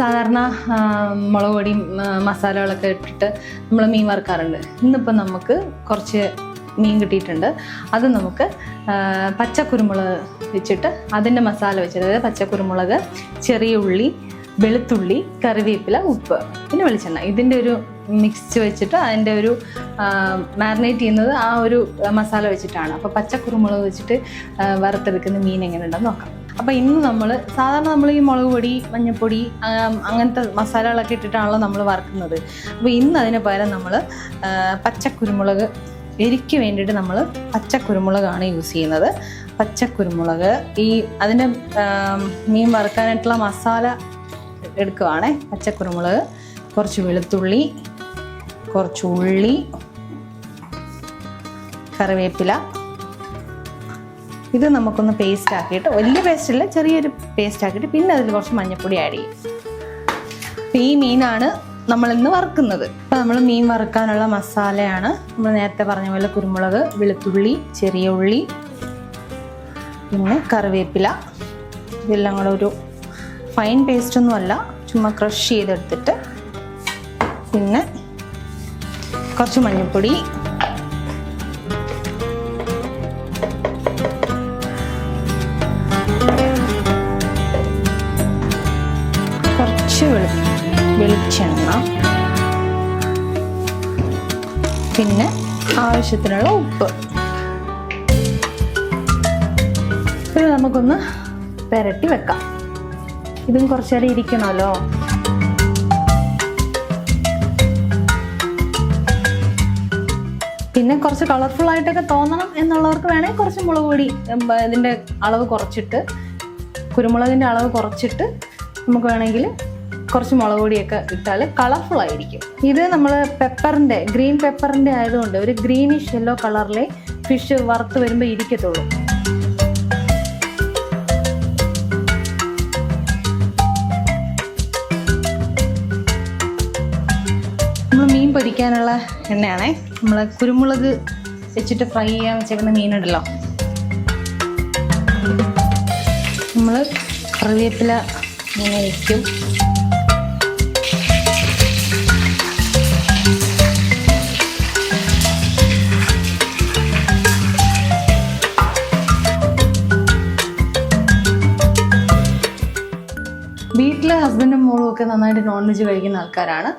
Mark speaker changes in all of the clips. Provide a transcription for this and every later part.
Speaker 1: സാധാരണ മുളക് പൊടിയും മസാലകളൊക്കെ ഇട്ടിട്ട് നമ്മൾ മീൻ വറുക്കാറുണ്ട്. ഇന്നിപ്പോൾ നമുക്ക് കുറച്ച് മീൻ കിട്ടിയിട്ടുണ്ട്. അത് നമുക്ക് പച്ചക്കുരുമുളക് വെച്ചിട്ട് അതിന്റെ മസാല വെച്ചിട്ട് അതായത് പച്ചക്കുരുമുളക് ചെറിയ ഉള്ളി വെളുത്തുള്ളി കറിവേപ്പില ഉപ്പ് പിന്നെ വെളിച്ചെണ്ണ. ഇതിന്റെ ഒരു മിക്സ് വെച്ചിട്ട് അതിന്റെ ഒരു മാരിനേറ്റ് ചെയ്യുന്നത് ആ ഒരു മസാല വെച്ചിട്ടാണ്. അപ്പോൾ പച്ചക്കുരുമുളക് വെച്ചിട്ട് വറുത്തെടുക്കുന്ന മീൻ എങ്ങനെയുണ്ടെന്ന് നോക്കാം. അപ്പോൾ ഇന്ന് നമ്മൾ സാധാരണ നമ്മൾ ഈ മുളക് പൊടി മഞ്ഞൾപ്പൊടി അങ്ങനത്തെ മസാലകളൊക്കെ ഇട്ടിട്ടാണല്ലോ നമ്മൾ വറുക്കുന്നത്. അപ്പോൾ ഇന്ന് അതിന് പകരം നമ്മൾ പച്ചക്കുരുമുളക് എരിക്ക് വേണ്ടിയിട്ട് നമ്മൾ പച്ചക്കുരുമുളകാണ് യൂസ് ചെയ്യുന്നത്. പച്ചക്കുരുമുളക് ഈ അതിന്റെ മീൻ വറുക്കാനായിട്ടുള്ള മസാല എടുക്കുവാണേ. പച്ചക്കുരുമുളക് കുറച്ച് വെളുത്തുള്ളി കുറച്ച് ഉള്ളി കറിവേപ്പില ഇത് നമുക്കൊന്ന് പേസ്റ്റ് ആക്കിയിട്ട് വലിയ പേസ്റ്റ് ഇല്ല ചെറിയൊരു പേസ്റ്റ് ആക്കിയിട്ട് പിന്നെ അതിൽ കുറച്ച് മഞ്ഞൾപ്പൊടി ആഡ് ചെയ്യും. അപ്പം ഈ മീനാണ് നമ്മൾ ഇന്ന് വറുക്കുന്നത്. അപ്പോൾ നമ്മൾ മീൻ വറുക്കാനുള്ള മസാലയാണ് നമ്മൾ നേരത്തെ പറഞ്ഞ പോലെ കുരുമുളക് വെളുത്തുള്ളി ചെറിയ ഉള്ളി പിന്നെ കറിവേപ്പില. ഇതെല്ലാം കൂടെ ഒരു ഫൈൻ പേസ്റ്റ് ഒന്നും അല്ല ചുമ്മാ ക്രഷ് ചെയ്തെടുത്തിട്ട് പിന്നെ കുറച്ച് മഞ്ഞൾപ്പൊടി വെളിച്ചെണ്ണ പിന്നെ ആവശ്യത്തിനുള്ള ഉപ്പ്. ഇത് നമുക്കൊന്ന് പെരട്ടി വെക്കാം. ഇതും കുറച്ചു നേരം ഇരിക്കണമല്ലോ. പിന്നെ കുറച്ച് കളർഫുൾ ആയിട്ടൊക്കെ തോന്നണം എന്നുള്ളവർക്ക് വേണമെങ്കിൽ കുറച്ച് മുളക് പൊടി ഇതിന്റെ അളവ് കുറച്ചിട്ട് കുരുമുളകിന്റെ അളവ് കുറച്ചിട്ട് നമുക്ക് വേണമെങ്കിൽ കുറച്ച് മുളക് പൊടിയൊക്കെ ഇട്ടാൽ കളർഫുൾ ആയിരിക്കും. ഇത് നമ്മൾ പെപ്പറിന്റെ ഗ്രീൻ പെപ്പറിന്റെ ആയതുകൊണ്ട് ഒരു ഗ്രീനിഷ് യെല്ലോ കളറിലെ ഫിഷ് വറുത്ത് വരുമ്പോൾ ഇരിക്കത്തുള്ളൂ. നമ്മൾ മീൻ പൊരിക്കാനുള്ള എണ്ണയാണേ. നമ്മൾ കുരുമുളക് വെച്ചിട്ട് ഫ്രൈ ചെയ്യാൻ വെച്ചേക്കുന്ന മീനുണ്ടല്ലോ. നമ്മൾ കറിവേപ്പില വയ്ക്കും ഹസ്ബൻഡും മോളും ഒക്കെ നന്നായിട്ട് നോൺ വെജ് കഴിക്കുന്ന ആൾക്കാരാണ്.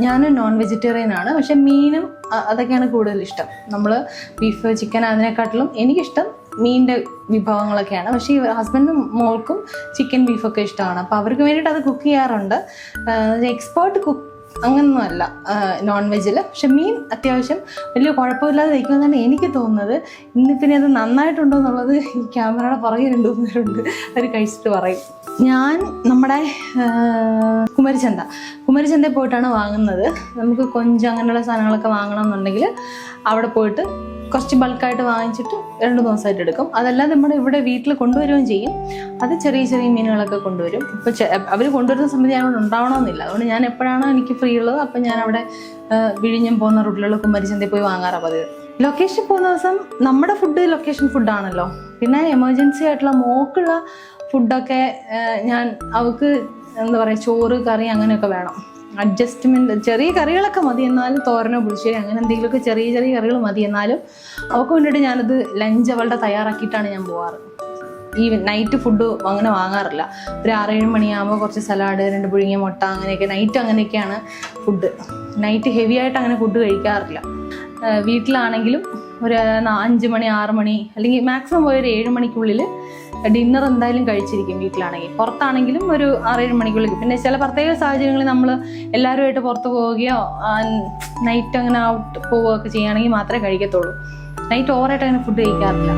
Speaker 1: ഞാനും നോൺ വെജിറ്റേറിയൻ ആണ്. പക്ഷേ മീനും അതൊക്കെയാണ് കൂടുതൽ ഇഷ്ടം. നമ്മൾ ബീഫ് ചിക്കൻ അതിനെക്കാട്ടിലും എനിക്കിഷ്ടം മീനിന്റെ വിഭവങ്ങളൊക്കെയാണ്. പക്ഷേ ഹസ്ബൻഡും മോൾക്കും ചിക്കൻ ബീഫൊക്കെ ഇഷ്ടമാണ്. അപ്പോൾ അവർക്ക് വേണ്ടിയിട്ട് അത് കുക്ക് ചെയ്യാറുണ്ട്. എക്സ്പേർട്ട് കുക്ക് അങ്ങനൊന്നുമല്ല നോൺ വെജിൽ പക്ഷെ മീൻ അത്യാവശ്യം വലിയ കുഴപ്പമില്ലാതെ വയ്ക്കുമെന്നാണ് എനിക്ക് തോന്നുന്നത്. ഇന്ന് പിന്നെ അത് നന്നായിട്ടുണ്ടോ എന്നുള്ളത് ഈ ക്യാമറയുടെ പുറകെ രണ്ടു അവർ കഴിച്ചിട്ട് പറയും. ഞാൻ നമ്മുടെ കുമരിചന്ത. കുമരിച്ചന്ത കുമരിച്ചന്തയിൽ പോയിട്ടാണ് വാങ്ങുന്നത്. നമുക്ക് കൊഞ്ച് അങ്ങനെയുള്ള സാധനങ്ങളൊക്കെ വാങ്ങണം എന്നുണ്ടെങ്കിൽ അവിടെ പോയിട്ട് കുറച്ച് ബൾക്കായിട്ട് വാങ്ങിച്ചിട്ട് രണ്ട് ദിവസമായിട്ട് എടുക്കും. അതെല്ലാം നമ്മുടെ ഇവിടെ വീട്ടിൽ കൊണ്ടുവരികയും ചെയ്യും. അത് ചെറിയ ചെറിയ മീനുകളൊക്കെ കൊണ്ടുവരും. ഇപ്പോൾ അവർ കൊണ്ടുവരുന്ന സമയത്ത് ഞാൻ അവിടെ ഉണ്ടാവണമെന്നില്ല. അതുകൊണ്ട് ഞാൻ എപ്പോഴാണോ എനിക്ക് ഫ്രീ ഉള്ളത് അപ്പം ഞാൻ അവിടെ വിഴിഞ്ഞും പോകുന്ന റൂട്ടിലുള്ള കുമരിച്ചന്തയിൽ പോയി വാങ്ങാറാണ് പതിവ്. ലൊക്കേഷൻ പോകുന്ന ദിവസം നമ്മുടെ ഫുഡ് ലൊക്കേഷൻ ഫുഡാണല്ലോ പിന്നെ എമർജൻസി ആയിട്ടുള്ള മോക്കുള്ള ഫുഡൊക്കെ ഞാൻ അവൾക്ക് എന്താ പറയുക ചോറ് കറി അങ്ങനെയൊക്കെ വേണം. അഡ്ജസ്റ്റ്മെന്റ് ചെറിയ കറികളൊക്കെ മതി എന്നാലും തോരനോ പുളിശ്ശേരി അങ്ങനെ എന്തെങ്കിലുമൊക്കെ ചെറിയ ചെറിയ കറികൾ മതി എന്നാലും അവൾക്ക് വേണ്ടിയിട്ട് ഞാനത് ലഞ്ച് അവളുടെ തയ്യാറാക്കിയിട്ടാണ് ഞാൻ പോവാറ്. ഈ നൈറ്റ് ഫുഡ് അങ്ങനെ വാങ്ങാറില്ല. ഒരു ആറേഴ് മണിയാകുമ്പോൾ കുറച്ച് സലാഡ് രണ്ട് പുഴുങ്ങിയ മുട്ട അങ്ങനെയൊക്കെ നൈറ്റ് അങ്ങനെയൊക്കെയാണ് ഫുഡ് നൈറ്റ് ഹെവി ആയിട്ട് അങ്ങനെ ഫുഡ് കഴിക്കാറില്ല. വീട്ടിലാണെങ്കിലും ഒരു അഞ്ച് മണി ആറ് മണി അല്ലെങ്കിൽ മാക്സിമം പോയൊരു ഏഴ് മണിക്കുള്ളിൽ ഡിന്നർ എന്തായാലും കഴിച്ചിരിക്കും വീട്ടിലാണെങ്കിൽ. പുറത്താണെങ്കിലും ഒരു ആറേഴ് മണിക്കുള്ളിൽ പിന്നെ ചില പ്രത്യേക സാഹചര്യങ്ങളിൽ നമ്മൾ എല്ലാവരുമായിട്ട് പുറത്ത് പോവുകയോ നൈറ്റ് അങ്ങനെ ഔട്ട് പോവുകയൊക്കെ ചെയ്യുകയാണെങ്കിൽ മാത്രമേ കഴിക്കത്തുള്ളൂ. നൈറ്റ് ഓവറായിട്ട് അങ്ങനെ ഫുഡ് കഴിക്കാറില്ല.